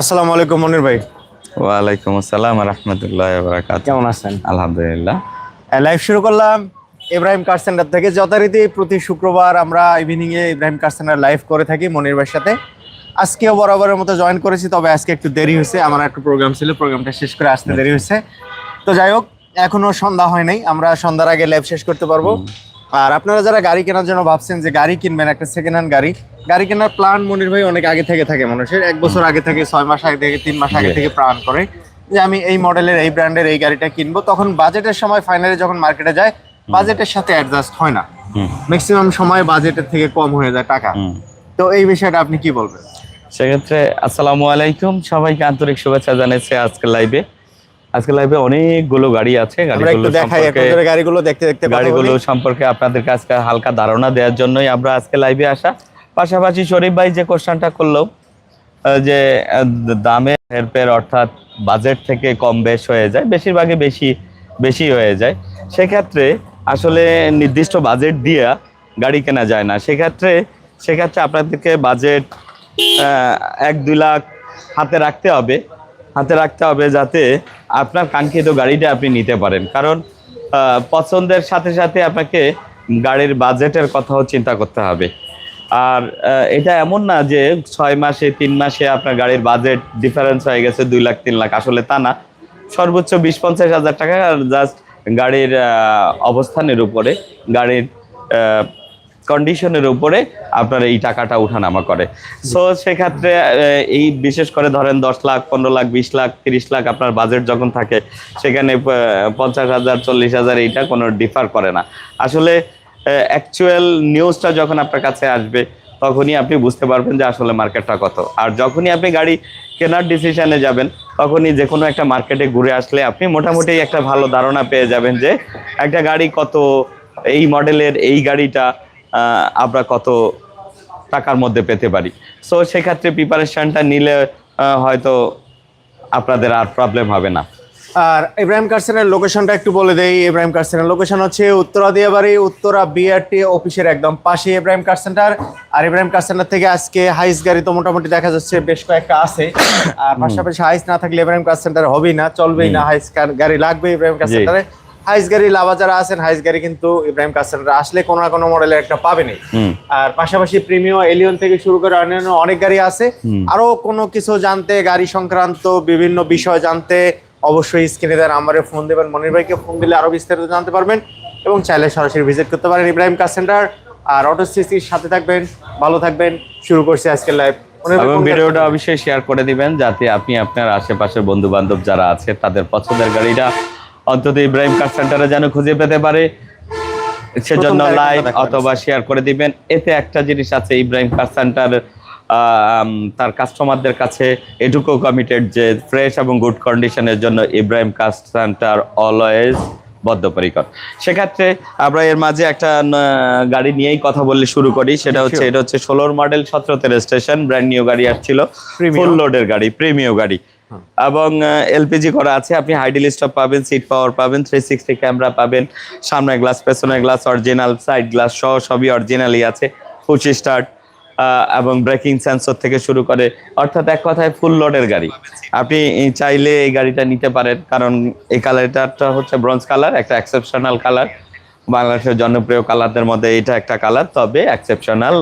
আসসালামু আলাইকুম মনির ভাই। ওয়ালাইকুম আসসালাম রহমতুল্লাহ বারাকাত কেমন আছেন? আলহামদুলিল্লাহ। লাইভ শুরু করলাম ইব্রাহিম কার সেন্টার থেকে। যথারীতি প্রতি শুক্রবার আমরা ইভিনিং এ ইব্রাহিম কার সেন্টার লাইভ করে থাকি মনির ভাইয়ের সাথে। আজকেও বরাবরের মতো জয়েন করেছি তবে আজকে একটু দেরি হয়েছে। আমার একটা প্রোগ্রাম ছিল প্রোগ্রামটা শেষ করে আসতে দেরি হয়েছে। তো যাই হোক এখনও সন্ধ্যা হয় নাই আমরা সন্ধ্যার আগে লাইভ শেষ করতে পারব। আর আপনারা যারা গাড়ি কেনার জন্য ভাবছেন যে গাড়ি কিনবেন একটা সেকেন্ড হ্যান্ড গাড়ি গাড়ি কেনার প্ল্যান মনির ভাই অনেক আগে থেকে থাকে মানুষের। এক বছর আগে থেকে ছয় মাস আগে থেকে তিন মাস আগে থেকে প্ল্যান করে যে আমি এই মডেলের এই ব্র্যান্ডের এই গাড়িটা কিনবো। তখন বাজেটের সময় ফাইনালি যখন মার্কেটে যায় বাজেটের সাথে অ্যাডজাস্ট হয় না। ম্যাক্সিমাম সময় বাজেটের থেকে কম হয়ে যায় টাকা। তো এই বিষয়টা আপনি কি বলবেন? সেক্ষেত্রে আসসালামু আলাইকুম। সবাইকে আন্তরিক শুভেচ্ছা জানাচ্ছি আজকে লাইভে আজকে লাইভে অনেকগুলো গাড়ি আছে গাড়িগুলো দেখাই সম্পর্কে গাড়িগুলো দেখতে দেখতে গাড়িগুলো সম্পর্কে আপনাদের কাছে হালকা ধারণা দেওয়ার জন্যই আমরা আজকে লাইভে আসা। পাশাপাশি শরীফ ভাই যে কোশ্চেনটা করল যে দামে হেরফের অর্থাৎ বাজেট থেকে কম বেশ হয়ে যায় বেশিরভাগই বেশি বেশি হয়ে যায়। সেক্ষেত্রে আসলে নির্দিষ্ট বাজেট দিয়া গাড়ি কেনা যায় না। সেক্ষেত্রে সেক্ষেত্রে আপনাদেরকে বাজেট এক দুই লাখ হাতে রাখতে হবে। হাতে রাখতে হবে যাতে আপনার কাঙ্ক্ষিত গাড়িটা আপনি নিতে পারেন। কারণ পছন্দের সাথে সাথে আপনাকে গাড়ির বাজেটের কথাও চিন্তা করতে হবে। আর এটা এমন না যে ছয় মাসে, তিন মাসে আপনার গাড়ির বাজেট ডিফারেন্স হয়ে গেছে দুই লাখ, তিন লাখ, আসলে তা না। সর্বোচ্চ বিশ, পঞ্চাশ হাজার টাকা জাস্ট গাড়ির অবস্থানের উপরে গাড়ির কন্ডিশনের উপরে আপনার এই টাকাটা উঠানামা করে। সো সেক্ষেত্রে এই বিশেষ করে ধরেন দশ লাখ, পনেরো লাখ, বিশ লাখ, তিরিশ লাখ আপনার বাজেট যখন থাকে, সেখানে পঞ্চাশ হাজার, চল্লিশ হাজার এইটা কোনো ডিফার করে না। আসলে অ্যাকচুয়াল নিউজটা যখন আপনার কাছে আসবে, তখনই আপনি বুঝতে পারবেন যে আসলে মার্কেটটা কত। আর যখনই আপনি গাড়ি কেনার ডিসিশনে যাবেন, তখনই যে কোনো একটা মার্কেটে ঘুরে আসলে আপনি মোটামুটি একটা ভালো ধারণা পেয়ে যাবেন যে, একটা গাড়ি কত, এই মডেলের এই গাড়িটা আমরা কত টাকার মধ্যে পেতে পারি। সো সেক্ষেত্রে প্রিপারেশনটা নিলে হয়তো আপনাদের আর প্রবলেম হবে না। আর ইব্রাহিম কারসেনের লোকেশনটা একটু বলে দেই। ইব্রাহিম কারসেনের লোকেশন হচ্ছে উত্তরা দিয়াবাড়ি উত্তরা বিআরটি অফিসের একদম পাশে ইব্রাহিম কার সেন্টার আর ইব্রাহিম কার সেন্টার থেকে আজকে হাইস গাড়ি তো মোটামুটি দেখা যাচ্ছে বেশ কয়েকটা আছে। আর পাশাপাশি হাইস না থাকলে ইব্রাহিম কার সেন্টার হবেই না চলবেই না। হাইস গাড়ি লাগবে ইব্রাহিম কার সেন্টারে হাইস গাড়ি লাভা যারা আছেন হাইস গাড়ি কিন্তু ইব্রাহিম কার আসলে কোনো না কোনো মডেলের একটা পাবেনই হুম। আর পাশাপাশি প্রিমিয়াম এলিয়ন থেকে শুরু করে অন্যান্য অনেক গাড়ি আছে। আরও কোনো কিছু জানতে গাড়ি সংক্রান্ত বিভিন্ন বিষয় জানতে অবশ্যই স্ক্রিনে দেওয়ার নাম্বারে ফোন দেবেন। মনির ভাইকে ফোন দিলে আরও বিস্তারিত জানতে পারবেন এবং চাইলে সরাসরি ভিজিট করতে পারেন ইব্রাহিম কার সেন্টার আর অটো সিসির সাথে থাকবেন ভালো থাকবেন শুরু করছি আজকের লাইভ এবং ভিডিওটা অবশ্যই শেয়ার করে দিবেন যাতে আপনি আপনার আশেপাশের বন্ধু বান্ধব যারা আছে তাদের পছন্দের গাড়িটা অন্তত ইব্রাহিম কার সেন্টারে যেন খুঁজে পেতে পারে। সেজন্য লাইক অথবা শেয়ার করে দিবেন। এতে একটা জিনিস আছে ইব্রাহিম কার সেন্টার তার কাস্টমারদের কাছে এটুকু কমিটেড যে ফ্রেশ এবং গুড কন্ডিশনের জন্য ইব্রাহিম কার সেন্টার অলওয়েজ বদ্ধপরিকর। সেক্ষেত্রে আমরা এর মাঝে একটা গাড়ি নিয়েই কথা বললে শুরু করি। সেটা হচ্ছে এটা হচ্ছে ষোলোর মডেল সতেরোতে রেজিস্ট্রেশন ব্র্যান্ড নিউ গাড়ি আসছিল. ফুল লোডের গাড়ি প্রিমিয়াম গাড়ি। এবং এলপিজি করা আছে, আপনি হাইডেল স্টপ পাবেন, সিট পাওয়ার পাবেন থ্রি সিক্সটি ক্যামেরা পাবেন সামনে গ্লাস পেছনে গ্লাস অরিজিনাল সাইড গ্লাস সহ সবই অরিজিনালই আছে পুচি স্টার্ট এবং ব্রেকিং সেন্সর থেকে শুরু করে, অর্থাৎ এক কথায় ফুল লোডের গাড়ি। আপনি চাইলে এই গাড়িটা নিতে পারেন, কারণ এই কালারটা হচ্ছে ব্রঞ্জ কালার একটা এক্সেপশনাল কালার বাংলাদেশের জনপ্রিয় কালারদের মধ্যে এটা একটা কালার তবে এক্সেপশনাল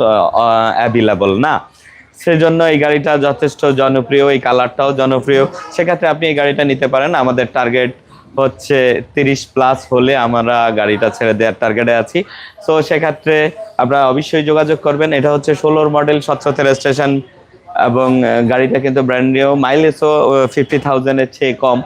অ্যাভেলেবল না। সেজন্য এই গাড়িটা যথেষ্ট জনপ্রিয়, এই কালারটাও জনপ্রিয়। সেক্ষেত্রে আপনি এই গাড়িটা নিতে পারেন। আমাদের টার্গেট হচ্ছে তিরিশ প্লাস হলে আমরা গাড়িটা ছেড়ে দেওয়ার টার্গেটে আছি। সো সেক্ষেত্রে আপনারা অবশ্যই যোগাযোগ করবেন। এটা হচ্ছে ষোলোর মডেল সতেরোতে স্টেশন এবং গাড়িটা কিন্তু ব্র্যান্ড নিউ মাইলেজও ফিফটি থাউজেন্ডের চেয়ে কম।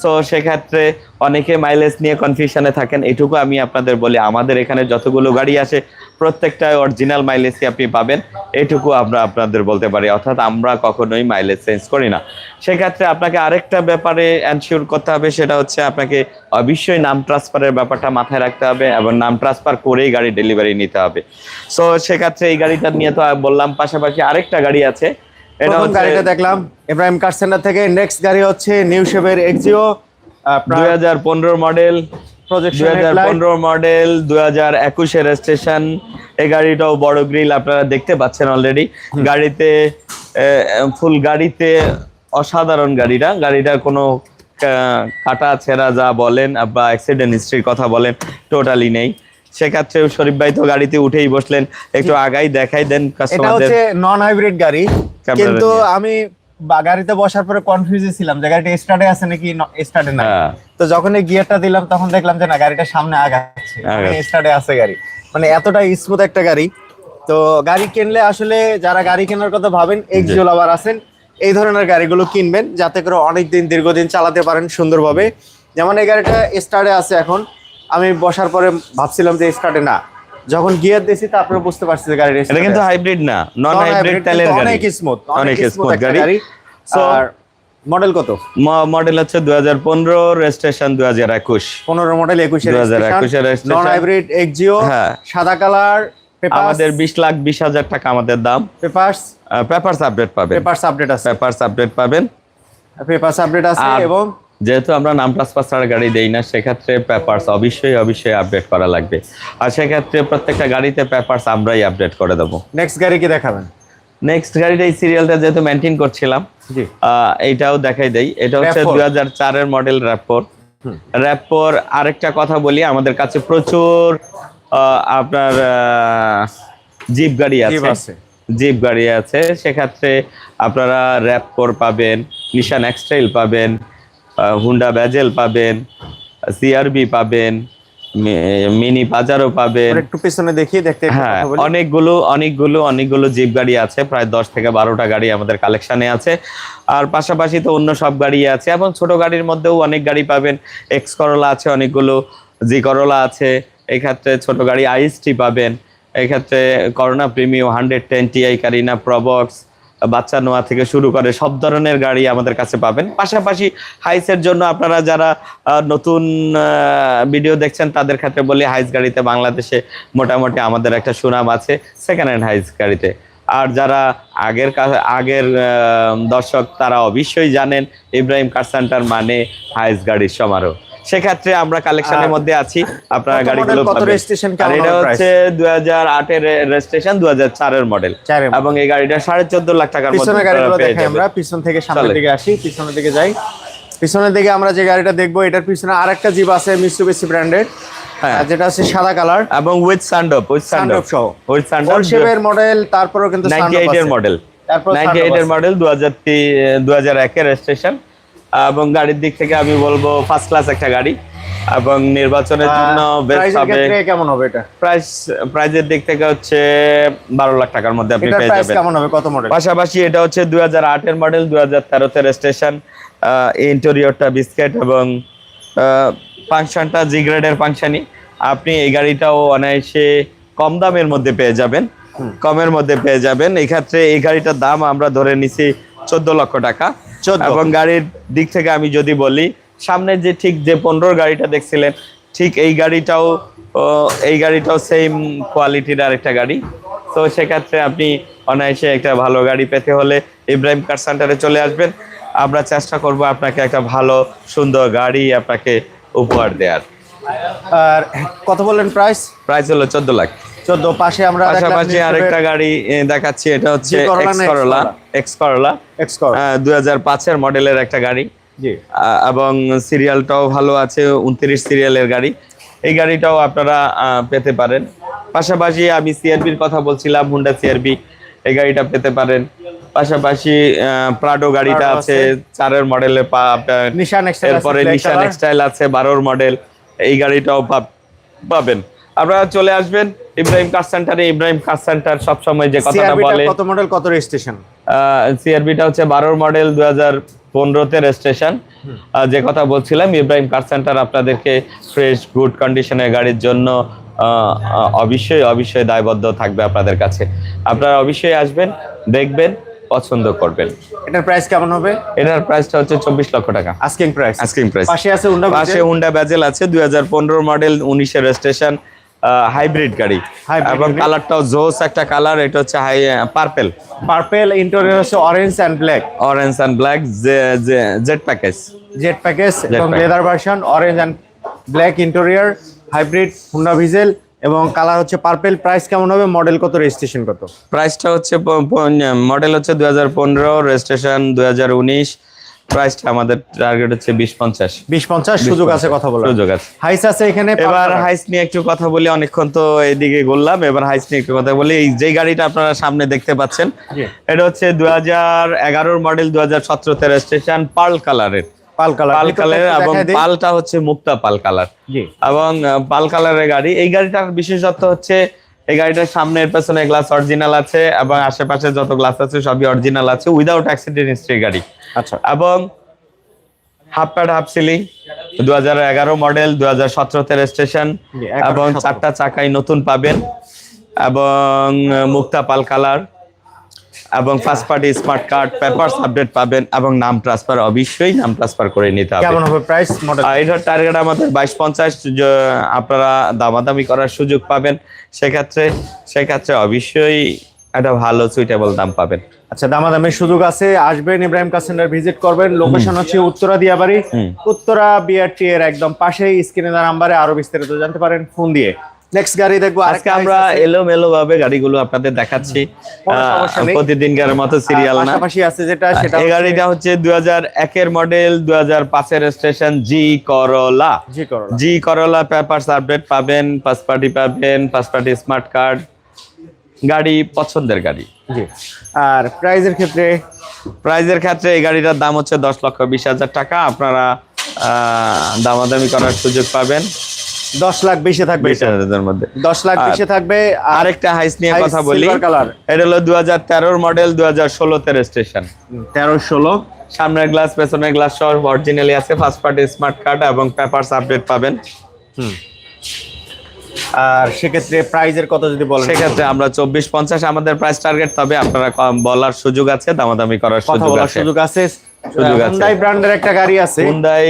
সো সেক্ষেত্রে অনেকে মাইলেজ নিয়ে কনফিউশনে থাকেন। এটুকু আমি আপনাদের বলি। আমাদের এখানে যতগুলো গাড়ি আসে প্রত্যেকটাই অরিজিনাল মাইলেজই আপনি পাবেন। এটুকু আমরা আপনাদের বলতে পারি অর্থাৎ আমরা কখনোই মাইলেজ চেঞ্জ করি না। সেক্ষেত্রে আপনাকে আরেকটা ব্যাপারে অ্যানশিওর করতে হবে সেটা হচ্ছে আপনাকে অবশ্যই নাম ট্রান্সফারের ব্যাপারটা মাথায় রাখতে হবে এবং নাম ট্রান্সফার করেই গাড়ি ডেলিভারি নিতে হবে। সো সেক্ষেত্রে এই গাড়িটা নিয়ে তো বললাম পাশাপাশি আরেকটা গাড়ি আছে। এটা গাড়িটা দেখলাম ইব্রাহিম কার সেন্টার থেকে। নেক্সট গাড়ি হচ্ছে নিউ শেভের এক্সিও দুই হাজার পনেরো মডেল মডেল রেজিস্ট্রেশন এই গাড়িটাও বড় গ্রিল আপনারা দেখতে পাচ্ছেন অলরেডি গাড়িতে ফুল গাড়িতে অসাধারণ গাড়িটা। গাড়িটার কোনো কাটা ছেঁড়া যা বলেন বা অ্যাক্সিডেন্ট হিস্ট্রির কথা বলেন টোটালি নেই। সেক্ষেত্রে শরীফ ভাই তো গাড়িতে উঠেই বসলেন। একটু আগাই দেখাই দেন এটা কাস্টমারদের নন হাইব্রিড গাড়ি। কিন্তু আমি গাড়িতে বসার পরে কনফিউজে ছিলাম যে গাড়িটা স্টার্টে আছে নাকি স্টার্টে না হ্যাঁ। তো যখন এই গিয়ারটা দিলাম তখন দেখলাম যে না গাড়িটা সামনে আগাচ্ছে। আগাচ্ছে। স্টার্টে আছে গাড়ি। মানে এতটা স্মুথ একটা গাড়ি। তো গাড়ি কিনলে আসলে যারা গাড়ি কেনার কথা ভাবেন এক্সিও লাভার আছেন এই ধরনের গাড়িগুলো কিনবেন যাতে করে অনেক দিন দীর্ঘদিন চালাতে পারেন সুন্দরভাবে। যেমন এই গাড়িটা স্টার্টে আছে এখন। আমি বসার পরে ভাবছিলাম যে স্টার্টে না। যখন গিয়ার দিয়েছি তারপরে বুঝতে পারছি যে গাড়িটা এটা কিন্তু হাইব্রিড না নন হাইব্রিড তেলের গাড়ি। অনেক স্মুথ অনেক স্মুথ গাড়ি। সো মডেল কত? মডেল হচ্ছে দুই হাজার পনেরো রেজিস্ট্রেশন দুই হাজার একুশ। পনেরো মডেল একুশে 2021 এর registration। নন হাইব্রিড এক্সিও হ্যাঁ। সাদা কালার আমাদের বিশ লাখ বিশ হাজার টাকা আমাদের দাম। পেপারস পেপারস আপডেট পাবেন। পেপারস আপডেট আছে। পেপারস আপডেট পাবেন। পেপারস আপডেট আছে এবং যেহেতু আমরা নাম ট্রান্সফার ছাড়া গাড়ি দেই না সেক্ষেত্রে পেপারস অবশ্যই অবশ্যই আপডেট করা লাগবে। আর সেক্ষেত্রে প্রত্যেকটা গাড়িতে পেপারস আমরাই আপডেট করে দেবো। নেক্সট গাড়ি কি দেখাবেন? নেক্সট গাড়িটা এই সিরিয়ালটা যেহেতু মেনটেন করছিলাম এইটাও দেখাই দেই। এটা হচ্ছে RAV4 দুই হাজার চারের মডেল র্যাপোর র্যাপোর আরেকটা কথা বলি আমাদের কাছে প্রচুর আপনার জিপ গাড়ি আছে। জিপ গাড়ি আছে। সেক্ষেত্রে আপনারা র্যাপোর পাবেন নিশান এক্সট্রাইল পাবেন হুন্ডা ব্যাজেল পাবেন সিআরবি পাবেন মিনি বাজারও পাবেন। একটু পিছনে দেখি দেখতে হ্যাঁ অনেকগুলো অনেকগুলো অনেকগুলো জিপ গাড়ি আছে প্রায় দশ থেকে বারোটা গাড়ি আমাদের কালেকশনে আছে। আর পাশাপাশি তো অন্য সব গাড়ি আছে এবং ছোট গাড়ির মধ্যেও অনেক গাড়ি পাবেন। এক্স করলা আছে অনেকগুলো জি করলা আছে। এক্ষেত্রে ছোট গাড়ি আইএসটি পাবেন। এক্ষেত্রে Corona premium hundred ten TI Carina Probox বাচ্চা নোয়া থেকে শুরু করে সব ধরনের গাড়ি আমাদের কাছে পাবেন। পাশাপাশি হাইসের জন্য আপনারা যারা নতুন ভিডিও দেখছেন, তাদের ক্ষেত্রে বলি হাইস গাড়িতে বাংলাদেশে মোটামুটি আমাদের একটা সুনাম আছে সেকেন্ড হ্যান্ড হাইস গাড়িতে। আর যারা আগের আগের দর্শক তারা অবশ্যই জানেন ইব্রাহিম কার সেন্টার মানে হাইস গাড়ির সমারোহ। সেক্ষেত্রে আমরা কালেকশনের মধ্যে আছি। আপনারা গাড়িগুলো। আর এটা হচ্ছে দুই হাজার আটের রেজিস্ট্রেশন দুই হাজার চারের মডেল এবং এই গাড়িটা সাড়ে চোদ্দ লাখ টাকার পিছনের গাড়িগুলো দেখাই আমরা। পিছন থেকে সামনের দিকে আসি পিছনের দিকে যাই। পিছনের দিকে আমরা যে গাড়িটা দেখব এটার পিছনে আরেকটা জিপ আছে মিসুবিসি ব্র্যান্ডেড হ্যাঁ। যেটা হচ্ছে সাদা কালার এবং উইথ সানডপ উইথ সানডপ সহ। উইথ সানডপ ওল শেপের মডেল তারপরেও কিন্তু নাইনটি sunroof এইট এর মডেল তারপর নাইনটি sunroof এইট এর মডেল দু হাজার দু হাজার একের রেজিস্ট্রেশন এবং গাড়ির দিক থেকে আমি বলব ফার্স্ট ক্লাস একটা গাড়ি। এবং নির্বাচনের জন্য বেস্ট হবে কেমন হবে এটা? প্রাইস প্রাইজের দিক থেকে হচ্ছে বারো লাখ টাকার মধ্যে আপনি পেয়ে যাবেন। কেমন হবে? কত মডেল পাশাপাশি এটা হচ্ছে দুই হাজার আটের মডেল দুই হাজার তেরোতে রেজিস্ট্রেশন ইন্টেরিয়রটা বিস্কেট এবং ফাংশনটা জি গ্রেডের ফাংশনই আপনি এই গাড়িটাও অনায়াসে কম দামের মধ্যে পেয়ে যাবেন। কমের মধ্যে পেয়ে যাবেন। এই ক্ষেত্রে এই গাড়িটার দাম আমরা ধরে নিছি চোদ্দ লক্ষ টাকা। 14 এবং গাড়ির দিক থেকে আমি যদি বলি সামনে যে ঠিক যে পনেরো গাড়িটা দেখছিলেন ঠিক এই গাড়িটাও এই গাড়িটাও সেম কোয়ালিটির আরেকটা গাড়ি। তো সেক্ষেত্রে আপনি অনায়াসে একটা ভালো গাড়ি পেতে হলে ইব্রাহিম কার সেন্টারে চলে আসবেন। আমরা চেষ্টা করব আপনাকে একটা ভালো সুন্দর গাড়ি আপনাকে উপহার দেওয়ার আর কত বললেন প্রাইস প্রাইস হলো চোদ্দ লাখ। চোদ্দ পাশে আমরা পাশাপাশি আরেকটা গাড়ি দেখাচ্ছি এটা হচ্ছে করলা X Corolla X Corolla x কর দুই হাজার পাঁচের মডেলের একটা গাড়ি। জি। এবং সিরিয়ালটাও ভালো আছে উনত্রিশ সিরিয়ালের গাড়ি। এই গাড়িটাও আপনারা পেতে পারেন। পাশাপাশি আমি সিআরবির কথা বলছিলাম হুন্ডা সিআরবি এই গাড়িটা পেতে পারেন। পাশাপাশি প্রাডো গাড়িটা আছে। চারের মডেলে আপনার এরপরে নিশান এক্সটাইল আছে বারোর মডেল এই গাড়িটাও পাবেন। আপনারা চলে আসবেন ইব্রাহিম কার সেন্টারে ইব্রাহিম কার সেন্টার সবসময় যে কথাটা বলে। কত মডেল কত রেজিস্ট্রেশন সিআরবিটা হচ্ছে বারোর মডেল দু হাজার পনেরোতে রেজিস্ট্রেশন যে কথা বলছিলাম ইব্রাহিম কার সেন্টার আপনাদেরকে ফ্রেশ গুড কন্ডিশনের গাড়ির জন্য অবশ্যই অবশ্যই দায়বদ্ধ থাকবে আপনাদের কাছে। আপনারা অবশ্যই আসবেন দেখবেন পছন্দ করবেন। এটার প্রাইস কেমন হবে? এটার প্রাইসটা হচ্ছে চব্বিশ লক্ষ টাকা। আস্কিং প্রাইস আস্কিং প্রাইস পাশে আছে উন্ডা পাশে হুন্ডা ব্যাজেল আছে দুই হাজার পনেরো মডেল উনিশের রেজিস্ট্রেশন হাইব্রিড গাড়ি। এবং কালারটাও জোস একটা কালার এটা হচ্ছে হাই পার্পেল পার্পেল ইন্টেরিয়র হচ্ছে orange and black orange and black Z package Z package এবং leather version orange and black interior hybrid Honda Vezel এবং কালার হচ্ছে পার্পেল প্রাইস কেমন হবে? মডেল কত রেজিস্ট্রেশন কত? প্রাইসটা হচ্ছে মডেল হচ্ছে দুই হাজার পনেরো রেজিস্ট্রেশন দুই হাজার উনিশ। প্রাইসটা আমাদের টার্গেট হচ্ছে বিশ পঞ্চাশ। বিশ পঞ্চাশ সুযোগ আছে কথা বলার। সুযোগ আছে। হাইস আছে এখানে এবার হাইস নিয়ে একটু কথা বলি অনেকক্ষণ তো এদিকে বললাম এবার হাইস নিয়ে একটু কথা বলি। এই যে গাড়িটা আপনারা সামনে দেখতে পাচ্ছেন এটা হচ্ছে দুই হাজার এগারোর মডেল দুই হাজার সতেরোতে রেজিস্ট্রেশন পার্ল কালারের। পাল কালার। পাল কালার এবং পালটা হচ্ছে মুক্তা পাল কালার। এবং পাল কালারের গাড়ি। এই গাড়িটার বিশেষত্ব হচ্ছে এই গাড়িটার সামনের পেছনে গ্লাস অরিজিনাল আছে এবং আশেপাশে যত গ্লাস আছে সবই অরিজিনাল আছে উইদাউট অ্যাক্সিডেন্ট হিস্ট্রি গাড়ি। আচ্ছা। এবং হাফ প্যাড হাফ সিলিং দু হাজার এগারো মডেল দু হাজার সতেরোতে রেজিস্ট্রেশন জি, এবং চারটা চাকাই নতুন পাবেন এবং মুক্তা পাল কালার এবং first party smart card papers update পাবেন এবং নাম ট্রান্সফার অবশ্যই নাম ট্রান্সফার করে নিতে হবে। কেমন হবে প্রাইস মডেল এটার টার্গেট আমাদের বাইশ পঞ্চাশ আপনারা দামাদামি করার সুযোগ পাবেন। সেক্ষেত্রে সেক্ষেত্রে অবশ্যই একটা ভালো সুইটেবল দাম পাবেন। আচ্ছা দামাদামের সুযোগ আছে। আসবেন ইব্রাহিম কাসেন্ডার ভিজিট করবেন। লোকেশন হচ্ছে উত্তরা দিয়াবাড়ি। উত্তরা বিআরটি এর একদম পাশেই স্ক্রিনে দেওয়া নাম্বারে আরও বিস্তারিত জানতে পারেন ফোন দিয়ে। নেক্সট গাড়ি দেখব আজকে আমরা। এলোমেলো ভাবে গাড়িগুলো আপনাদের দেখাচ্ছি। প্রতিদিনকার মতো সিরিয়াল না। পাশাপাশি আছে যেটা সেটা এই গাড়িটা হচ্ছে দুই হাজার একের মডেল দুই হাজার পাঁচের স্টেশন জি করলা জি করো জি করলা পেপারস আপডেট পাবেন পাঁচ পার্টি পাবেন পাঁচ পার্টি স্মার্ট কার্ড গাড়ি পছন্দের গাড়ি। জি। আর প্রাইজের ক্ষেত্রে? প্রাইজের ক্ষেত্রে এই গাড়িটার দাম হচ্ছে দশ লক্ষ বিশ হাজার টাকা। আপনারা আহ, দামাদামি করার সুযোগ পাবেন। দশ লাখ বেশি থাকবে মধ্যে। দশ লাখ বেশি থাকবে আর আরেকটা হাইস নিয়ে কথা বলি। silver এটা হলো দু হাজার তেরোর মডেল দু হাজার ষোলোতে রেজিস্ট্রেশন তেরো ষোলো। সামনের গ্লাস পেছনের গ্লাস সহ অরিজিনালি আছে। ফার্স্ট পার্টি স্মার্ট কার্ড এবং পেপারস আপডেট পাবেন। আর সেক্ষেত্রে প্রাইজের কথা যদি বলেন। সেক্ষেত্রে আমরা চব্বিশ পঞ্চাশ আমাদের প্রাইস টার্গেট তবে আপনারা বলার সুযোগ আছে দামাদামি করার সুযোগ আছে। সুযোগ আছে। সুযোগ আছে। হুন্ডাই ব্র্যান্ডের একটা গাড়ি আছে। হুন্ডাই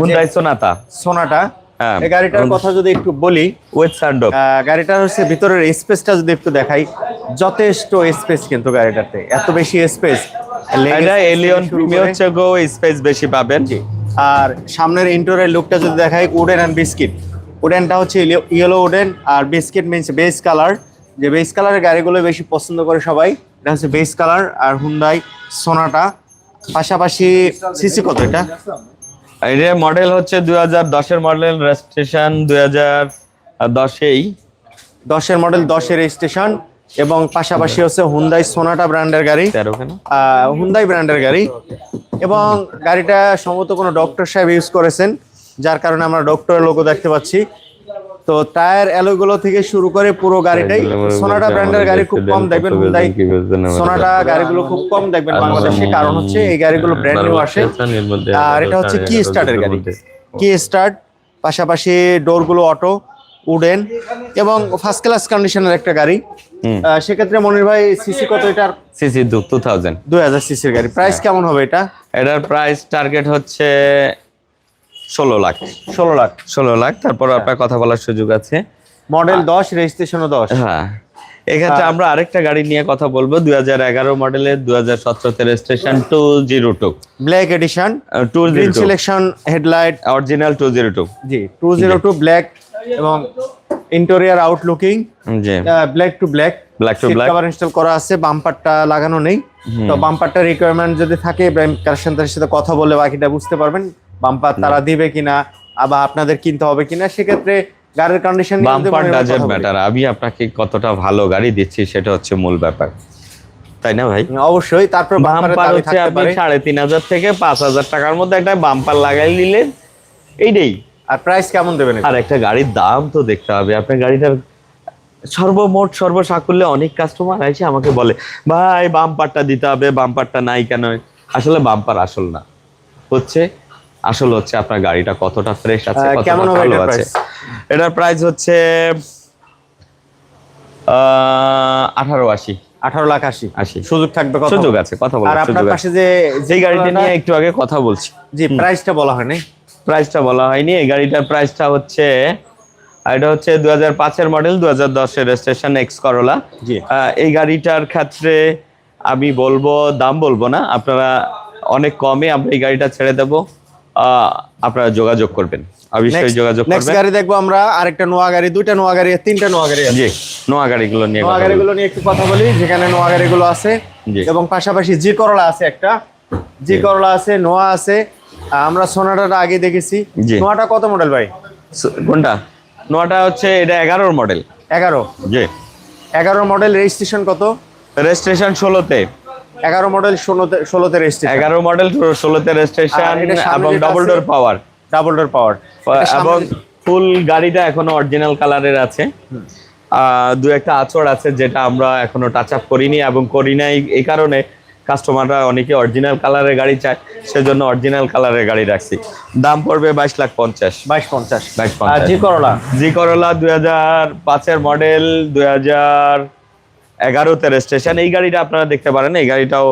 হুন্ডাই সোনাটা হ্যাঁ। এই গাড়িটার কথা যদি একটু বলি সানডোপ আহ, গাড়িটার হচ্ছে ভিতরের স্পেসটা যদি একটু দেখাই যথেষ্ট স্পেস কিন্তু গাড়িটাতে এত বেশি স্পেস এটা এলিয়ন প্রিমিয়ার চেয়েও স্পেস বেশি পাবেন। আর সামনের ইন্টোরের লুকটা যদি দেখাই উডেন অ্যান্ড বিস্কিট উডেনটা হচ্ছে ইয়েলো উডেন আর বিস্কিট মিনস বেস কালার যে বেস কালারের গাড়িগুলো বেশি পছন্দ করে সবাই এটা হচ্ছে বেস কালার আর হুন্ডাই সোনাটা পাশাপাশি সিসি কত এটা? এটা মডেল হচ্ছে দুই হাজার দশের মডেল রেজিস্ট্রেশন দুই হাজার দশেই। দশের মডেল দশের রেজিস্ট্রেশন এবং পাশাপাশি হচ্ছে হুন্দাই সোনাটা ব্র্যান্ডের গাড়ি। হুন্দাই ব্র্যান্ডের গাড়ি। এবং গাড়িটা সম্ভবত কোনো ডক্টর সাহেব ইউজ করেছেন যার কারণে আমরা ডক্টরের লোকও দেখতে পাচ্ছি। তো টায়ার অ্যালোগুলো থেকে শুরু করে পুরো গাড়িটাই সোনাটা ব্র্যান্ডের গাড়ি খুব কম দেখবেন হুন্ডাই সোনাটা গাড়িগুলো খুব কম দেখবেন বাংলাদেশে কারণ হচ্ছে এই গাড়িগুলো ব্র্যান্ড নিউ আসে। আর এটা হচ্ছে কি স্টার্টের গাড়ি। কি স্টার্ট পাশাপাশি ডোরগুলো অটো উডেন এবং ফার্স্ট ক্লাস কন্ডিশনের একটা গাড়ি। সেক্ষেত্রে মনির ভাই সিসি কত এটার? সিসি টু থাউজেন্ড দুই হাজার সিসির গাড়ি। প্রাইস কেমন হবে এটা? এটার প্রাইস টার্গেট হচ্ছে ষোলো লাখ। ষোলো লাখ। ষোলো লাখ তারপর আপনার কথা বলার সুযোগ আছে। মডেল দশ রেজিস্ট্রেশনও দশ। হ্যাঁ। এক্ষেত্রে আমরা আরেকটা গাড়ি নিয়ে কথা বলব দুই হাজার এগারো মডেলের দুই হাজার সতেরোতে registration two zero two. Black edition two zero selection headlight original two zero two. G two zero two black এবং interior outlooking G. Black two black Black to black. Cover install করা আছে বাম্পারটা লাগানো নেই। তো বাম্পারটা রিকোয়ারমেন্ট যদি থাকে কারেকশনদের সাথে কথা বলে বাকিটা বুঝতে পারবেন। বাম্পার তারা দিবে কিনা আবার আপনাদের কিনতে হবে কিনা সেক্ষেত্রে গাড়ির কন্ডিশন বাম্পার ডাজেন্ট ম্যাটার আমি আপনাকে কতটা ভালো গাড়ি দিচ্ছি সেটা হচ্ছে মূল ব্যাপার। তাই না ভাই? অবশ্যই তারপর বাম্পার হচ্ছে আপনি সাড়ে তিন হাজার থেকে পাঁচ হাজার টাকার মধ্যে একটা বাম্পার লাগাই নিলেন। এইটাই। আর প্রাইস কেমন দেবেন আর একটা গাড়ির দাম তো দেখতে হবে। আপনার গাড়িটার সর্বমোট সর্বসাকুল্যে অনেক কাস্টমার আছে আমাকে বলে ভাই বাম্পারটা দিতে হবে বাম্পারটা নাই কেন? আসলে বাম্পার আসল না। হচ্ছে আসল হচ্ছে আপনার গাড়িটা কতটা ফ্রেশ আছে কেমন ভালো আছে। এটার প্রাইস হচ্ছে আঠারো আশি। আঠারো লাখ আশি। আশি। সুযোগ থাকবে সুযোগ আছে কথা আর বলার আপনার পাশে যে যে গাড়িটা নিয়ে একটু আগে কথা বলছি। জি প্রাইসটা বলা হয়নি। প্রাইসটা বলা হয়নি এই গাড়িটার প্রাইসটা হচ্ছে এটা হচ্ছে দু হাজার পাঁচের মডেল দু হাজার দশের রেজিস্ট্রেশন এক্স করোলা জি। এই গাড়িটার ক্ষেত্রে আমি বলব দাম বলব না আপনারা অনেক কমে আমরা এই গাড়িটা ছেড়ে দেবো। আপনারা যোগাযোগ করবেন। অবশ্যই যোগাযোগ নেক্সট গাড়ি দেখব আমরা আরেকটা নোয়া গাড়ি দুইটা নোয়া গাড়ি তিনটা নোয়া গাড়ি আছে। জি নোয়া গাড়িগুলো নিয়ে নোয়া গাড়িগুলো নিয়ে একটু কথা বলি যেখানে নোয়া গাড়িগুলো আছে। জি। এবং পাশাপাশি জি করলা আছে একটা। জি করলা আছে নোয়া আছে। আমরা সোনাটাটা আগে দেখেছি। নোয়াটা কত মডেল ভাই? কোনটা? নোয়াটা হচ্ছে এটা এগারোর মডেল এগারো। জি। এগারো মডেল রেজিস্ট্রেশন কত? রেজিস্ট্রেশন ষোলোতে। এগারো মডেল ষোলোতে ষোলোতে রেজিস্ট্রেশন এগারো মডেল ষোলোতে রেজিস্ট্রেশন এটা এবং double door power double door power এবং ফুল গাড়িটা এখনও অরিজিনাল কালারের আছে। দু একটা আচড় আছে যেটা আমরা এখনও টাচ আপ করিনি এবং করি নাই। এই কারণে কাস্টমাররা অনেকে অরিজিনাল কালারের গাড়ি চায় সেজন্য অরিজিনাল কালারের গাড়ি রাখছি। দাম পড়বে বাইশ লাখ পঞ্চাশ। বাইশ পঞ্চাশ। বাইশ পঞ্চাশ। জি করলা জি করলা দুই হাজার পাঁচের মডেল দুই হাজার এগারোতে স্টেশন এই গাড়িটা আপনারা দেখতে পারেন এই গাড়িটাও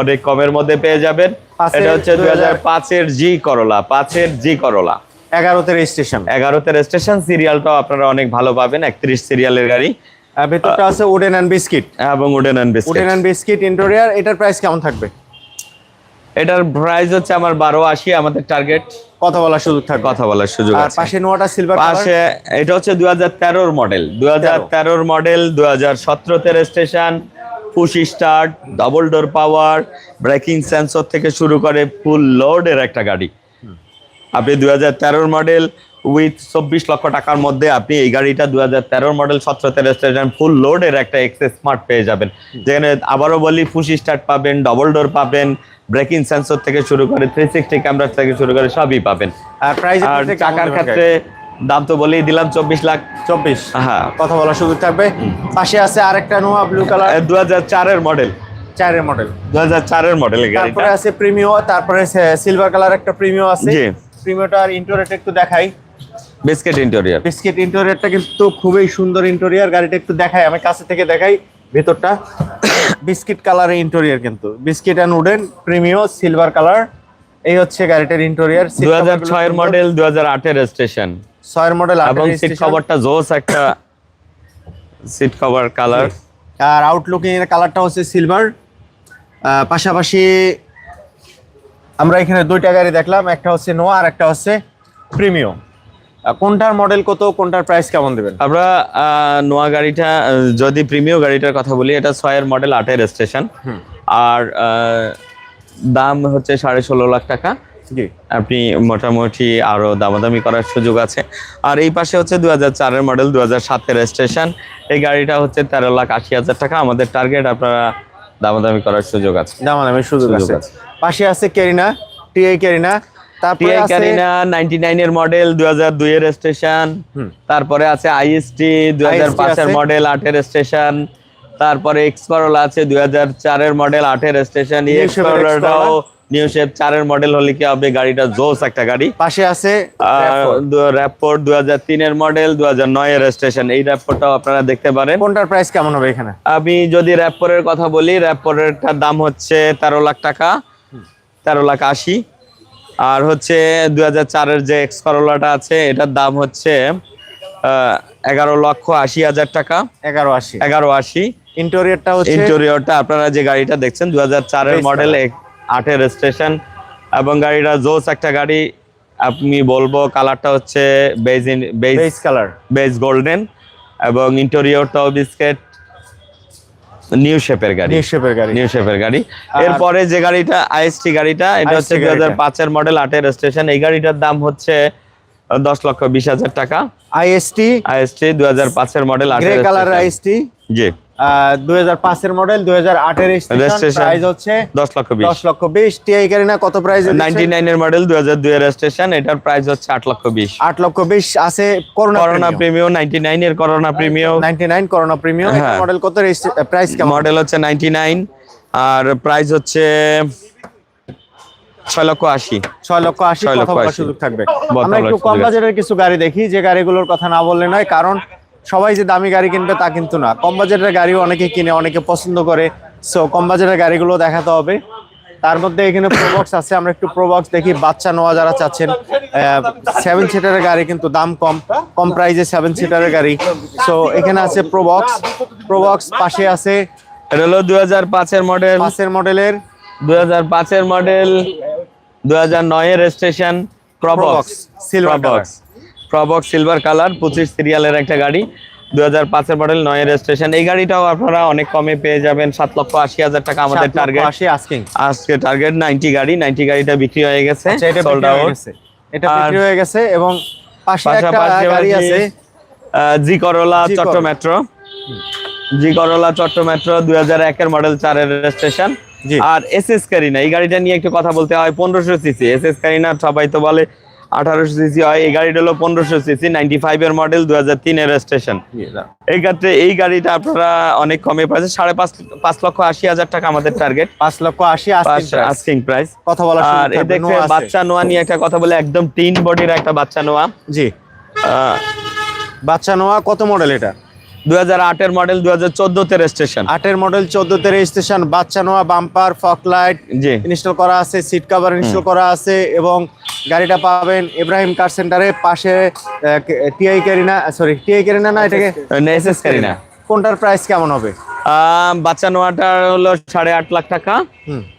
অনেক কমের মধ্যে পেয়ে যাবেন। এটা হচ্ছে দুই হাজার পাঁচের জি করলা পাঁচের জি করলা। এগারোতে রেজিস্ট্রেশন এগারোতে স্টেশন সিরিয়ালটাও আপনারা অনেক ভালো পাবেন একত্রিশ সিরিয়ালের গাড়ি। ভেতরটা আছে উডেন অ্যান্ড বিস্কিট এবং wooden and biscuit wooden and biscuit interior এটার প্রাইস কেমন থাকবে? এটার প্রাইস হচ্ছে আমার বারো আশি আমাদের টার্গেট কথা বলার সুযোগ থাকে। কথা বলার সুযোগ আর পাশে নোয়াটা সিলভার পাশে এটা হচ্ছে দুই হাজার তেরোর মডেল দুই হাজার তেরোর মডেল দুই হাজার সতেরোতে station push start double door power braking sensor থেকে শুরু করে ফুল লোডের একটা গাড়ি। আপনি দুই হাজার তেরোর মডেল উইথ চব্বিশ লক্ষ টাকার মধ্যে আপনি এই গাড়িটা দুই হাজার তেরোর মডেল সতেরোতে রেজিস্ট্রেশন ফুল লোডের একটা এক্সেস স্মার্ট পেয়ে যাবেন। যেখানে আবারও বলি পুশ স্টার্ট পাবেন ডবল ডোর পাবেন ব্রেকিং সেন্সর থেকে শুরু করে থ্রি সিক্সটি ক্যামেরা থেকে শুরু করে সবই পাবেন। আর টাকার ক্ষেত্রে দাম তো বলেই দিলাম চব্বিশ লাখ। চব্বিশ? হ্যাঁ। কথা বলার সুযোগ থাকবে। পাশে আছে আরেকটা নোয়া ব্লু কালার দু হাজার চারের মডেল চারের মডেল দু হাজার চারের মডেল তারপরে আছে প্রিমিও তারপরে সিলভার কালার একটা প্রিমিও আছে। প্রিমিওটার ইন্টেরিয়রটা একটু দেখাই। বিস্কিট ইন্টেরিয়র বিস্কিট ইন্টেরিয়রটা কিন্তু খুবই সুন্দর ইন্টেরিয়র গাড়িটা একটু দেখাই আমি কাছে থেকে দেখাই ভেতরটা। বিস্কিট কালারের ইন্টেরিয়র কিন্তু। Biscuit and wooden Premio silver colour এই হচ্ছে গাড়িটার ইন্টেরিয়র দু হাজার ছয়ের মডেল দু হাজার আটের স্টেশন ছয়ের মডেল এবং সিট কভারটা জোস একটা সিট কভার কালার আর আউটলুকিং এর কালারটা হচ্ছে সিলভার পাশাপাশি আমরা এখানে দুইটা গাড়ি দেখলাম একটা হচ্ছে নোয়া আর একটা হচ্ছে প্রিমিও কোনটার মডেল কত কোনটার প্রাইস কেমন দেবেন? আমরা নোয়া গাড়িটা যদি প্রিমিয় গাড়িটার কথা বলি এটা ছয়ের মডেল আটের স্টেশন আর দাম হচ্ছে সাড়ে ষোলো লাখ টাকা। জি। আপনি মোটামুটি আরও দামাদামি করার সুযোগ আছে। আর এই পাশে হচ্ছে দু হাজার চারের মডেল দু হাজার সাতের স্টেশন এই গাড়িটা হচ্ছে তেরো লাখ আশি হাজার টাকা। আমাদের টার্গেট আপনারা দামাদামি করার সুযোগ আছে। দাম আমি সুযোগ আছে। পাশে আছে কেরিনা টিআই কেরিনা তারপরে আছে ক্যারিনা নাইনটি নাইনের মডেল দুই হাজার দুইয়ের স্টেশন তারপরে আছে আইএসটি দুই হাজার IST পাঁচের আছে। মডেল আটের স্টেশন তারপরে এক্স করোলা আছে দুই হাজার চারের মডেল আটের স্টেশন New এক্সের X করোলাটাও নিউ শেপ চারের মডেল হলে কি হবে? গাড়িটা জোস একটা গাড়ি। পাশে আছে র্যাপোর্ট দুই হাজার তিনের মডেল দুই হাজার নয়ের স্টেশন এই র্যাপোর্টটাও আপনারা দেখতে পারেন। কোনটার প্রাইস কেমন হবে এখানে? আমি যদি র্যাপোরের কথা বলি র্যাপোরেরটার দাম হচ্ছে তেরো লাখ টাকা। তেরো লাখ আশি। আর হচ্ছে দুই হাজার চারের যে এক্স করোলাটা আছে এটার দাম হচ্ছে এগারো লক্ষ আশি হাজার টাকা। এগারো আশি। এগারো আশি। ইন্টেরিয়রটা হচ্ছে ইন্টেরিয়রটা আপনারা যে গাড়িটা দেখছেন দু হাজার মডেল আটের স্টেশন এবং গাড়িটা জোস একটা গাড়ি আপনি বলব কালারটা হচ্ছে beige beige colour beige golden এবং ইন্টেরিয়রটাও বিস্কেট নিউ শেপের গাড়ি। নিউ শেপের গাড়ি। নিউ শেপের গাড়ি। এরপরে যে গাড়িটা আইএসটি গাড়িটা এটা হচ্ছে IST দুই হাজার গাড়িটা। পাঁচের মডেল আটের স্টেশন এই গাড়িটার দাম হচ্ছে আহ, দশ লক্ষ বিশ হাজার টাকা। আইএসটি আইএসটি দুই হাজার পাঁচের মডেল গ্রে কালার আইএসটি জি। দুই হাজার পাঁচের মডেল দুই হাজার আটের Registration। প্রাইস হচ্ছে দশ লক্ষ বিশ। দশ লক্ষ বিশ। টিআই কেরিনা কত প্রাইস নাইনটি নাইনের মডেল দুই হাজার দুই এর স্টেশন এটার প্রাইস হচ্ছে আট লক্ষ বিশ। আট লক্ষ বিশ আছে Corona Corona premium ninety nine এর Corona premium ninety nine Corona premium হ্যাঁ। মডেল কত? প্রাইস কেমন? মডেল হচ্ছে নাইনটি নাইন আর প্রাইস হচ্ছে ছয় লক্ষ আশি। ছয় লক্ষ আশি ছয় কথা লক্ষ সুযোগ থাকবে। আমরা একটু কম। বাজেটের কিছু গাড়ি দেখি যে গাড়িগুলোর কথা না বললে নয় কারণ সবাই যে দামি গাড়ি কিনবে তা কিন্তু না। কম বাজেটের গাড়িও অনেকে কিনে অনেকে পছন্দ করে। সো কম বাজেটের গাড়িগুলো দেখাতে হবে। তার মধ্যে এখানে প্রোবক্স আছে আমরা একটু প্রোবক্স দেখি। বাচ্চা নেওয়া যারা চাচ্ছেন সেভেন সিটারের গাড়ি কিন্তু দাম কম কম প্রাইসে সেভেন সিটারের গাড়ি। সো এখানে আছে প্রোবক্স প্রোবক্স পাশে আছে এটা হলো দুই হাজার পাঁচের মডেল পাঁচের মডেলের দুই হাজার পাঁচের মডেল দুই হাজার নয়ের registration Probox, silver Probox Probox silver colour পঁচিশ সিরিয়ালের একটা গাড়ি দুই হাজার পাঁচের মডেল নয় রেজিস্ট্রেশন এই গাড়িটাও আপনারা অনেক কমে পেয়ে যাবেন সাত লক্ষ আশি হাজার টাকা আমাদের টার্গেট আজকে টার্গেট নাইনটি গাড়ি নাইনটি গাড়িটা বিক্রি হয়ে গেছে আচ্ছা এটা বিক্রি হয়ে গেছে। এটা বিক্রি হয়ে গেছে এবং পাশে একটা গাড়ি আছে। আহ, জি করলা চট্ট মেট্রো জি করলা চট্ট মেট্রো দুই হাজার একের মডেল চারের রেজিস্ট্রেশন। আর এস এস কারিনা এই গাড়িটা নিয়ে একটু কথা বলতে হয় পনেরোশো সিসি এস এস কারিনা সবাই তো বলে আঠারোশো সিসি হয় এই গাড়িটা হলো পনেরোশো সিসি নাইনটি ফাইভ এর মডেল দু হাজার তিনের স্টেশন এই ক্ষেত্রে এই গাড়িটা আপনারা অনেক কমে পাচ্ছেন সাড়ে পাঁচ পাঁচ লক্ষ আশি হাজার টাকা আমাদের টার্গেট পাঁচ লক্ষ আশি আস্কিং প্রাইস কথা বলা আর এ দেখে বাচ্চা নোয়া নিয়ে একটা কথা বলে একদম তিন বডির একটা বাচ্চা নোয়া। জি। বাচ্চা নোয়া কত মডেল এটা? মডেল দুই হাজার চোদ্দতে রেজিস্ট্রেশন আটের মডেল চোদ্দতে রেজিস্ট্রেশন বাচ্চা Noah bumper fog light install করা আছে সিট কভার ইনস্টল করা আছে এবং গাড়িটা পাবেন ইব্রাহিম কার সেন্টারে পাশে TI Carina sorry TI Carina না এটাকে? কোনটার প্রাইস কেমন হবে? বাচ্চা নোয়াটা হলো সাড়ে আট লাখ টাকা।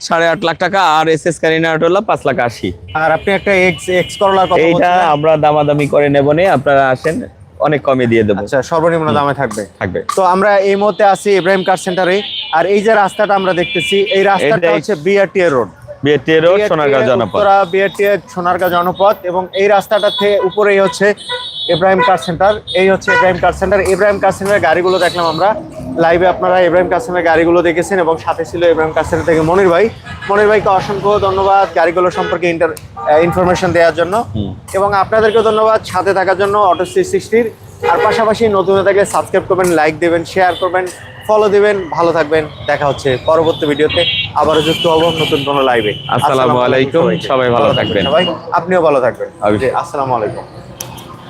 সাড়ে আট লাখ টাকা আর এস এস কারিনাটা হলো পাঁচ লাখ আশি। আর আপনি একটা এক্স এক্স করলার কথা বলছিলেন। আমরা দামাদামি করে নেব নে আপনারা আসেন। অনেক কমে দিয়ে দেবো। আচ্ছা সর্বনিম্ন দামে থাকবে। থাকবে। তো আমরা এই মুহূর্তে আছি ইব্রাহিম কার সেন্টারে আর এই যে রাস্তাটা আমরা দেখতেছি এই রাস্তাটা হচ্ছে BRT road BRTA road Sonargaon Janapath BRT Sonargaon জনপদ এবং এই রাস্তাটা থেকে উপরেই হচ্ছে ইব্রাহিম কার সেন্টার এই হচ্ছে Ibrahim car centre Ibrahim car সেন্টারের গাড়িগুলো দেখলাম আমরা। লাইভে আপনারা ইব্রাহিম কার সেন্টারের গাড়িগুলো দেখেছেন এবং সাথে ছিল ইব্রাহিম কার সেন্টার থেকে মনির ভাই। মনির ভাইকে অসংখ্য ধন্যবাদ গাড়িগুলো সম্পর্কে ইন্টার ইনফরমেশন দেওয়ার জন্য। এবং আপনাদেরকে ধন্যবাদ সাথে থাকার জন্য অটো সি সিক্সটির আর পাশাপাশি নতুন থাকলে সাবস্ক্রাইব করবেন লাইক দেবেন শেয়ার করবেন ফলো দিবেন। ভালো থাকবেন। দেখা হচ্ছে পরবর্তী ভিডিওতে আবারও যুক্ত হব নতুন কোনো লাইভে আসসালামু আলাইকুম, সবাই। ভালো থাকবেন। সবাই। আপনিও ভালো থাকবেন। আসসালামু আলাইকুম।